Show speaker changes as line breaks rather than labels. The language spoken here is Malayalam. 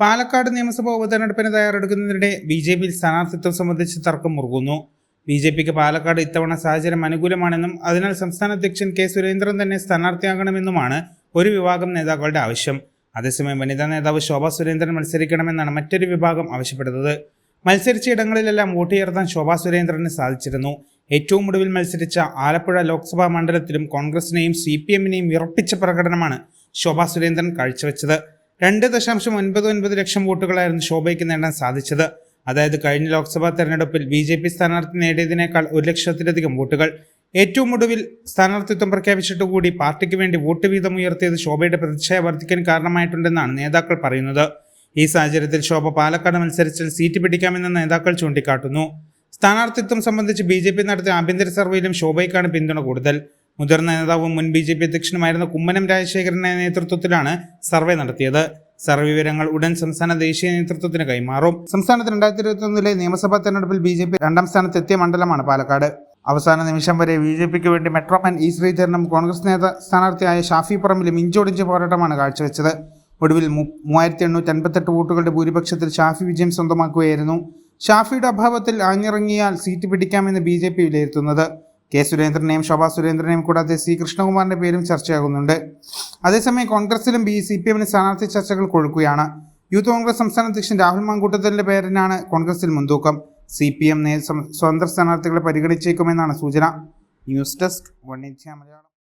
പാലക്കാട് നിയമസഭാ ഉപതെരഞ്ഞെടുപ്പിന് തയ്യാറെടുക്കുന്നതിനിടെ ബി ജെ പിയിൽ സ്ഥാനാർത്ഥിത്വം സംബന്ധിച്ച് തർക്കം മുറുകുന്നു. ബി ജെ പിക്ക് പാലക്കാട് ഇത്തവണ സാഹചര്യം അനുകൂലമാണെന്നും അതിനാൽ സംസ്ഥാന അധ്യക്ഷൻ കെ സുരേന്ദ്രൻ തന്നെ സ്ഥാനാർത്ഥിയാകണമെന്നുമാണ് ഒരു വിഭാഗം നേതാക്കളുടെ ആവശ്യം. അതേസമയം വനിതാ നേതാവ് ശോഭാ സുരേന്ദ്രൻ മത്സരിക്കണമെന്നാണ് മറ്റൊരു വിഭാഗം ആവശ്യപ്പെടുന്നത് മത്സരിച്ച ഇടങ്ങളിലെല്ലാം വോട്ട് ചേർത്താൻ ശോഭാ സുരേന്ദ്രന് സാധിച്ചിരുന്നു. ഏറ്റവും ഒടുവിൽ മത്സരിച്ച ആലപ്പുഴ ലോക്സഭാ മണ്ഡലത്തിലും കോൺഗ്രസിനെയും സി പി എമ്മിനെയും വിറപ്പിച്ച പ്രകടനമാണ് ശോഭാ സുരേന്ദ്രൻ കാഴ്ചവെച്ചത്. രണ്ട് ദശാംശം ഒൻപത് ഒൻപത് ലക്ഷം വോട്ടുകളായിരുന്നു ശോഭയ്ക്ക് നേടാൻ സാധിച്ചത്. അതായത് കഴിഞ്ഞ ലോക്സഭാ തെരഞ്ഞെടുപ്പിൽ ബി ജെ പി സ്ഥാനാർത്ഥി നേടിയതിനേക്കാൾ ഒരു ലക്ഷത്തിലധികം വോട്ടുകൾ. ഏറ്റവും ഒടുവിൽ സ്ഥാനാർത്ഥിത്വം പ്രഖ്യാപിച്ചിട്ടുകൂടി പാർട്ടിക്ക് വേണ്ടി വോട്ട് വീതം ഉയർത്തിയത് ശോഭയുടെ പ്രതിച്ഛായ വർദ്ധിക്കാൻ കാരണമായിട്ടുണ്ടെന്നാണ് നേതാക്കൾ പറയുന്നത്. ഈ സാഹചര്യത്തിൽ ശോഭ പാലക്കാട് മത്സരിച്ചാൽ സീറ്റ് പിടിക്കാമെന്ന് നേതാക്കൾ ചൂണ്ടിക്കാട്ടുന്നു. സ്ഥാനാർത്ഥിത്വം സംബന്ധിച്ച് ബി നടത്തിയ ആഭ്യന്തര സർവേയിലും ശോഭയ്ക്കാണ് പിന്തുണ കൂടുതൽ. മുതിർന്ന നേതാവും മുൻ ബി ജെ പി അധ്യക്ഷനുമായിരുന്ന കുമ്മനം രാജശേഖരന്റെ നേതൃത്വത്തിലാണ് സർവേ നടത്തിയത്. സർവേ വിവരങ്ങൾ ഉടൻ സംസ്ഥാന ദേശീയ നേതൃത്വത്തിന് കൈമാറും. സംസ്ഥാനത്ത് രണ്ടായിരത്തി ഇരുപത്തൊന്നിലെ നിയമസഭാ തെരഞ്ഞെടുപ്പിൽ ബി ജെ പി രണ്ടാം സ്ഥാനത്തെത്തിയ മണ്ഡലമാണ് പാലക്കാട്. അവസാന നിമിഷം വരെ ബി ജെ പിക്ക് വേണ്ടി മെട്രോമാൻ ഇ ശ്രീധരനും കോൺഗ്രസ് നേതാ സ്ഥാനാർത്ഥിയായ ഷാഫി പറമ്പിലും ഇഞ്ചോടിഞ്ച് പോരാട്ടമാണ് കാഴ്ചവെച്ചത്. ഒടുവിൽ മൂവായിരത്തി എണ്ണൂറ്റി അൻപത്തെട്ട് വോട്ടുകളുടെ ഭൂരിപക്ഷത്തിൽ ഷാഫി വിജയം സ്വന്തമാക്കുകയായിരുന്നു. ഷാഫിയുടെ അഭാവത്തിൽ ആഞ്ഞിറങ്ങിയാൽ സീറ്റ് പിടിക്കാമെന്ന് ബി ജെ പി വിലയിരുത്തുന്നത്. കെ സുരേന്ദ്രനെയും ശോഭാ സുരേന്ദ്രനെയും കൂടാതെ സി കൃഷ്ണകുമാറിന്റെ പേരും ചർച്ചയാകുന്നുണ്ട്. അതേസമയം കോൺഗ്രസിലും ബി സി പി എമ്മിന് സ്ഥാനാർത്ഥി ചർച്ചകൾ കൊഴുക്കുകയാണ്. യൂത്ത് കോൺഗ്രസ് സംസ്ഥാന അധ്യക്ഷൻ രാഹുൽ മാങ്കൂട്ടത്തിന്റെ പേരിനാണ് കോൺഗ്രസിൽ മുൻതൂക്കം. സി പി എം സ്വതന്ത്ര സ്ഥാനാർത്ഥികളെ പരിഗണിച്ചേക്കുമെന്നാണ് സൂചന. News desk one India Malayalam.